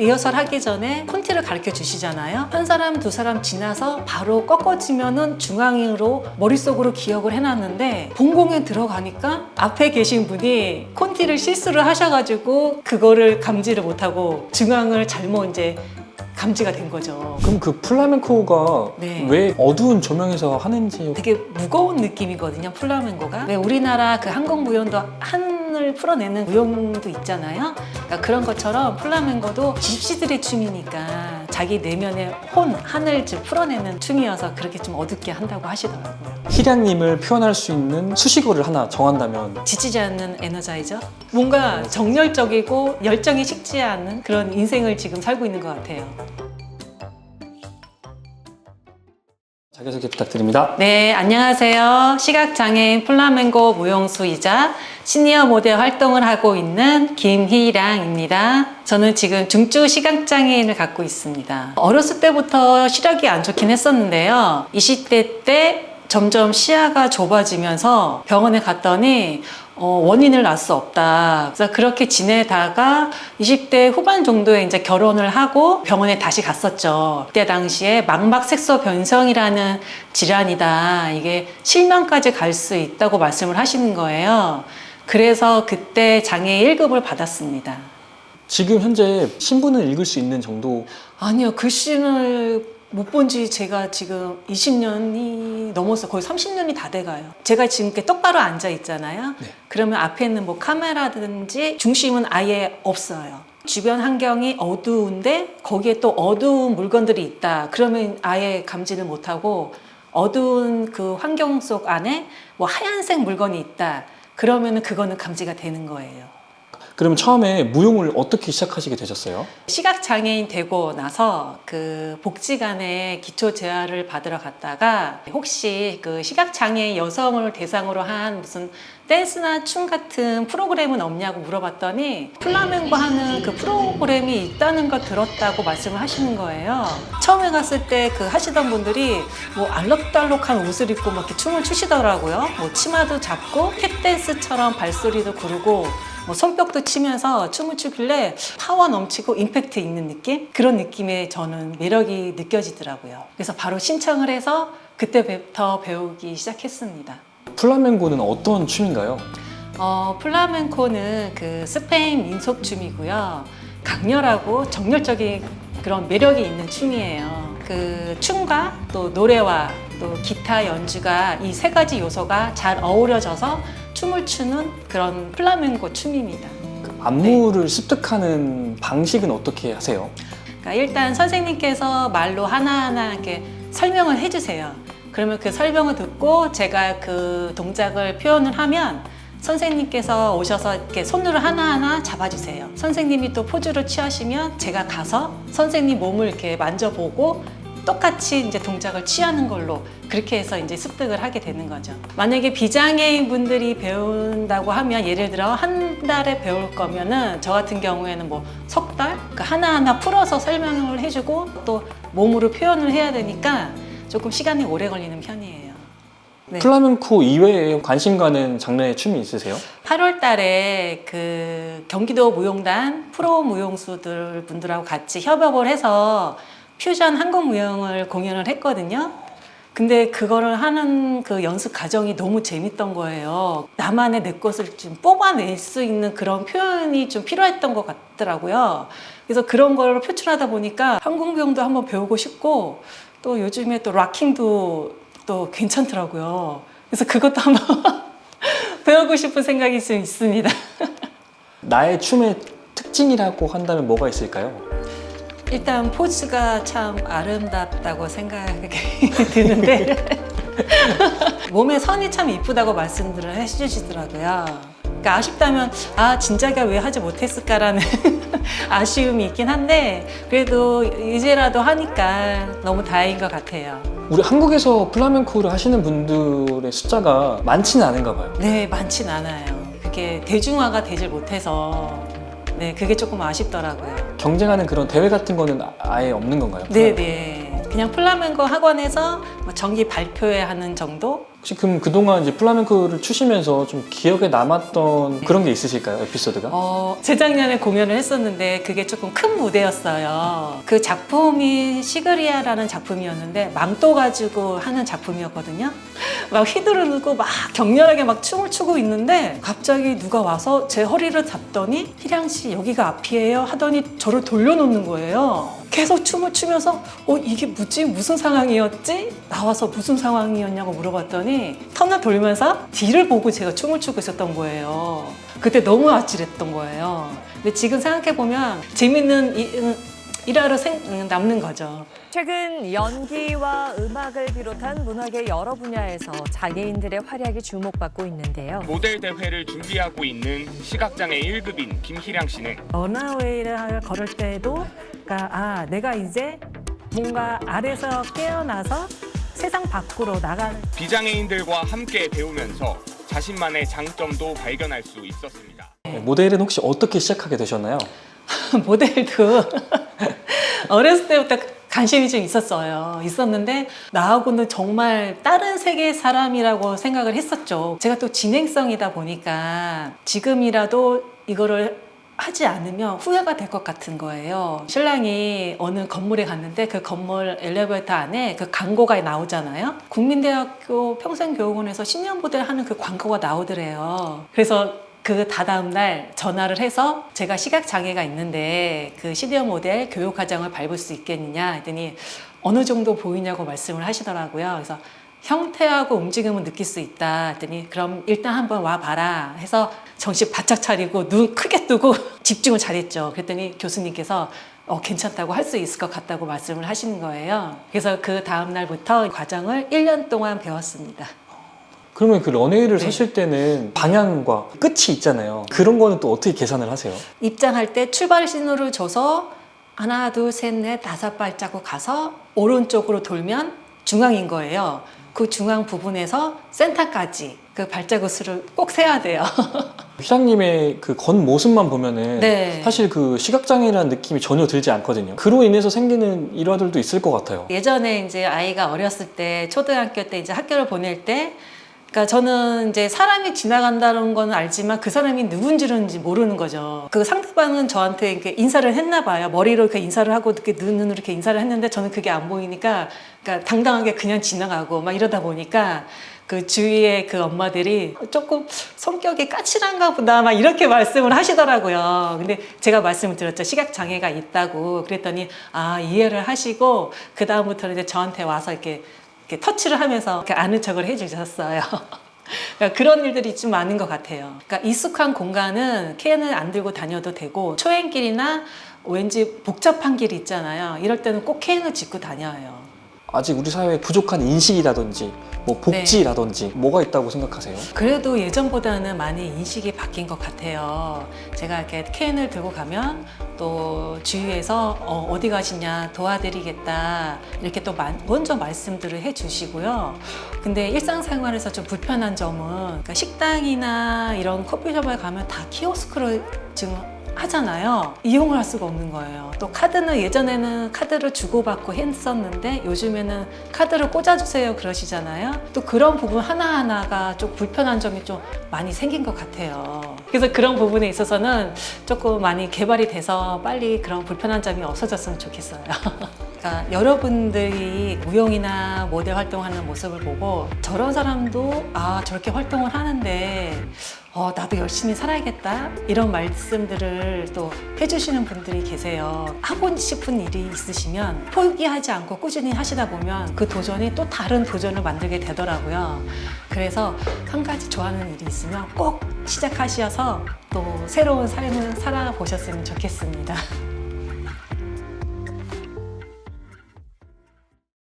리허설 하기 전에 콘티를 가르쳐 주시잖아요. 한 사람, 두 사람 지나서 바로 꺾어지면은 중앙으로 머릿속으로 기억을 해놨는데 본공에 들어가니까 앞에 계신 분이 콘티를 실수를 하셔가지고 그거를 감지를 못하고 중앙을 잘못 이제 감지가 된 거죠. 그럼 그 플라멩코가 네. 왜 어두운 조명에서 하는지 되게 무거운 느낌이거든요, 플라멩고가. 왜 우리나라 그 한국무용도 한 을 풀어내는 무용도 있잖아요. 그러니까 그런 것처럼 플라멩고도 집시들의 춤이니까 자기 내면의 혼, 한을 좀 풀어내는 춤이어서 그렇게 좀 어둡게 한다고 하시더라고요. 희량님을 표현할 수 있는 수식어를 하나 정한다면 지치지 않는 에너자이저? 뭔가 정열적이고 열정이 식지 않는 그런 인생을 지금 살고 있는 것 같아요. 자기소개 부탁드립니다. 네, 안녕하세요. 시각장애인 플라멩고 무용수이자 시니어 모델 활동을 하고 있는 김희랑입니다. 저는 지금 중증 시각장애인을 갖고 있습니다. 어렸을 때부터 시력이 안 좋긴 했었는데요. 20대 때 점점 시야가 좁아지면서 병원에 갔더니 어, 원인을 알수 없다. 그래서 그렇게 지내다가 20대 후반 정도에 이제 결혼을 하고 병원에 다시 갔었죠. 그때 당시에 망막 색소 변성이라는 질환이다. 이게 실명까지 갈 수 있다고 말씀을 하시는 거예요. 그래서 그때 장애 1급을 받았습니다. 지금 현재 신문을 읽을 수 있는 정도 아니요, 글씨를 못 본 지 제가 지금 20년이 넘어서 거의 30년이 다 돼가요. 제가 지금 이렇게 똑바로 앉아 있잖아요. 네. 그러면 앞에 있는 뭐 카메라든지 중심은 아예 없어요. 주변 환경이 어두운데 거기에 또 어두운 물건들이 있다. 그러면 아예 감지를 못하고 어두운 그 환경 속 안에 뭐 하얀색 물건이 있다. 그러면은 그거는 감지가 되는 거예요. 그럼 처음에 무용을 어떻게 시작하시게 되셨어요? 시각 장애인 되고 나서 그 복지관에 기초 재활을 받으러 갔다가 혹시 그 시각 장애인 여성을 대상으로 한 무슨 댄스나 춤 같은 프로그램은 없냐고 물어봤더니 플라멩고 하는 그 프로그램이 있다는 걸 들었다고 말씀을 하시는 거예요. 처음에 갔을 때 그 하시던 분들이 뭐 알록달록한 옷을 입고 막 이렇게 춤을 추시더라고요. 뭐 치마도 잡고 탭댄스처럼 발소리도 구르고 뭐 손뼉도 치면서 춤을 추길래 파워 넘치고 임팩트 있는 느낌? 그런 느낌에 저는 매력이 느껴지더라고요. 그래서 바로 신청을 해서 그때부터 배우기 시작했습니다. 플라멩고는 어떤 춤인가요? 어, 플라멩코는 그 스페인 민속 춤이고요. 강렬하고 정열적인 그런 매력이 있는 춤이에요. 그 춤과 또 노래와 또 기타 연주가 이 세 가지 요소가 잘 어우러져서 춤을 추는 그런 플라멩코 춤입니다. 그 안무를 습득하는 방식은 어떻게 하세요? 그러니까 일단 선생님께서 말로 하나하나 이렇게 설명을 해주세요. 그러면 그 설명을 듣고 제가 그 동작을 표현을 하면 선생님께서 오셔서 이렇게 손으로 하나하나 잡아주세요. 선생님이 또 포즈를 취하시면 제가 가서 선생님 몸을 이렇게 만져보고 똑같이 이제 동작을 취하는 걸로 그렇게 해서 이제 습득을 하게 되는 거죠. 만약에 비장애인 분들이 배운다고 하면 예를 들어 한 달에 배울 거면은 저 같은 경우에는 뭐 석 달? 그 하나하나 풀어서 설명을 해주고 또 몸으로 표현을 해야 되니까 조금 시간이 오래 걸리는 편이에요. 네. 플라멩코 이외에 관심 가는 장르의 춤이 있으세요? 8월 달에 그 경기도 무용단 프로 무용수들 분들하고 같이 협업을 해서 퓨전 한국 무용을 공연을 했거든요. 근데 그거를 하는 그 연습 과정이 너무 재밌던 거예요. 나만의 내 것을 좀 뽑아낼 수 있는 그런 표현이 좀 필요했던 것 같더라고요. 그래서 그런 걸 표출하다 보니까 한국 무용도 한번 배우고 싶고 또 요즘에 또 락킹도 또 괜찮더라고요. 그래서 그것도 한번 배우고 싶은 생각이 좀 있습니다. 나의 춤의 특징이라고 한다면 뭐가 있을까요? 일단 포즈가 참 아름답다고 생각이 드는데 몸의 선이 참 이쁘다고 말씀들을 해주시더라고요. 그러니까 아쉽다면 아 진작에 왜 하지 못했을까라는 아쉬움이 있긴 한데 그래도 이제라도 하니까 너무 다행인 것 같아요. 우리 한국에서 플라멩코를 하시는 분들의 숫자가 많지는 않은가 봐요. 네 많진 않아요. 그게 대중화가 되질 못해서 네 그게 조금 아쉽더라고요. 경쟁하는 그런 대회 같은 거는 아- 아예 없는 건가요? 네 네. 그냥 플라멩코 학원에서 뭐 정기 발표회 하는 정도? 혹시 그럼 그동안 이제 플라멩코를 추시면서 좀 기억에 남았던 그런 게 있으실까요? 에피소드가? 어, 재작년에 공연을 했었는데 그게 조금 큰 무대였어요. 그 작품이 시그리아라는 작품이었는데 망토 가지고 하는 작품이었거든요. 막 휘두르고 막 격렬하게 막 춤을 추고 있는데 갑자기 누가 와서 제 허리를 잡더니 희량 씨 여기가 앞이에요 하더니 저를 돌려놓는 거예요. 계속 춤을 추면서 어 이게 뭐지 무슨 상황이었지 나와서 무슨 상황이었냐고 물어봤더니 턴을 돌면서 뒤를 보고 제가 춤을 추고 있었던 거예요. 그때 너무 아찔했던 거예요. 근데 지금 생각해 보면 재밌는 이- 음, 일화로 생- 음, 남는 거죠. 최근 연기와 음악을 비롯한 문학의 여러 분야에서 장애인들의 활약이 주목받고 있는데요. 모델 대회를 준비하고 있는 시각장애 1급인 김희량 씨는 러너웨이를 걸을 때도 그러니까 아 내가 이제 뭔가 아래서 깨어나서 세상 밖으로 나가는 비장애인들과 함께 배우면서 자신만의 장점도 발견할 수 있었습니다. 네, 모델은 혹시 어떻게 시작하게 되셨나요? 모델도 어렸을 때부터 관심이 좀 있었어요. 있었는데 나하고는 정말 다른 세계의 사람이라고 생각을 했었죠. 제가 또 진행성이다 보니까 지금이라도 이거를 하지 않으면 후회가 될 것 같은 거예요. 신랑이 어느 건물에 갔는데 그 건물 엘리베이터 안에 그 광고가 나오잖아요. 국민대학교 평생교육원에서 신년 모델 하는 그 광고가 나오더래요. 그래서 그 다다음 날 전화를 해서 제가 시각 장애가 있는데 그 시니어 모델 교육 과정을 밟을 수 있겠느냐 했더니 어느 정도 보이냐고 말씀을 하시더라고요. 그래서 형태하고 움직임은 느낄 수 있다 했더니 그럼 일단 한번 와 봐라 해서 정신 바짝 차리고 눈 크게 뜨고 집중을 잘했죠. 그랬더니 교수님께서 어, 괜찮다고 할 수 있을 것 같다고 말씀을 하시는 거예요. 그래서 그 다음 날부터 과정을 1년 동안 배웠습니다. 그러면 그 런웨이를 네. 서실 때는 방향과 끝이 있잖아요. 그런 거는 또 어떻게 계산을 하세요? 입장할 때 출발 신호를 줘서 하나, 둘, 셋, 넷, 다섯 발자국 가서 오른쪽으로 돌면 중앙인 거예요. 그 중앙 부분에서 센터까지 그 발자국 수를 꼭 세야 돼요. 휘랑님의 그건 모습만 보면은 네. 사실 그 시각장애라는 느낌이 전혀 들지 않거든요. 그로 인해서 생기는 일화들도 있을 것 같아요. 예전에 이제 아이가 어렸을 때 초등학교 때 이제 학교를 보낼 때 그러니까 저는 이제 사람이 지나간다는 건 알지만 그 사람이 누군지는 모르는 거죠. 그 상대방은 저한테 이렇게 인사를 했나 봐요. 머리로 이렇게 인사를 하고 이렇게 눈으로 이렇게 인사를 했는데 저는 그게 안 보이니까 그러니까 당당하게 그냥 지나가고 막 이러다 보니까 그 주위의 그 엄마들이 조금 성격이 까칠한가 보다 막 이렇게 말씀을 하시더라고요. 근데 제가 말씀을 드렸죠. 시각 장애가 있다고 그랬더니 아 이해를 하시고 그 다음부터는 이제 저한테 와서 이렇게 이렇게 터치를 하면서 이렇게 아는 척을 해주셨어요. 그러니까 그런 일들이 좀 많은 것 같아요. 그러니까 익숙한 공간은 캔을 안 들고 다녀도 되고 초행길이나 왠지 복잡한 길이 있잖아요. 이럴 때는 꼭 캔을 짚고 다녀요. 아직 우리 사회에 부족한 인식이라든지 뭐 복지라든지 뭐가 있다고 생각하세요? 그래도 예전보다는 많이 인식이 바뀐 것 같아요. 제가 이렇게 캔을 들고 가면 또 주위에서 어, 디 가시냐 도와드리겠다 이렇게 또 만- 먼저 말씀들을 해주시고요. 근데 일상생활에서 좀 불편한 점은 그러니까 식당이나 이런 커피숍에 가면 다 키오스크를 지금 하잖아요. 이용을 할 수가 없는 거예요. 또 카드는 예전에는 카드를 주고받고 했었는데 요즘에는 카드를 꽂아주세요 그러시 잖아요. 또 그런 부분 하나하나가 좀 불편한 점이 좀 많이 생긴 것 같아요. 그래서 그런 부분에 있어서는 조금 많이 개발이 돼서 빨리 그런 불편한 점이 없어졌으면 좋겠어요. 그러니까 여러분들이 무용이나 모델 활동하는 모습을 보고 저런 사람도 아 저렇게 활동을 하는데 어, 나도 열심히 살아야겠다 이런 말씀들을 또 해주시는 분들이 계세요. 하고 싶은 일이 있으시면 포기하지 않고 꾸준히 하시다 보면 그 도전이 또 다른 도전을 만들게 되더라고요. 그래서 한 가지 좋아하는 일이 있으면 꼭 시작하셔서 또 새로운 삶을 살아보셨으면 좋겠습니다.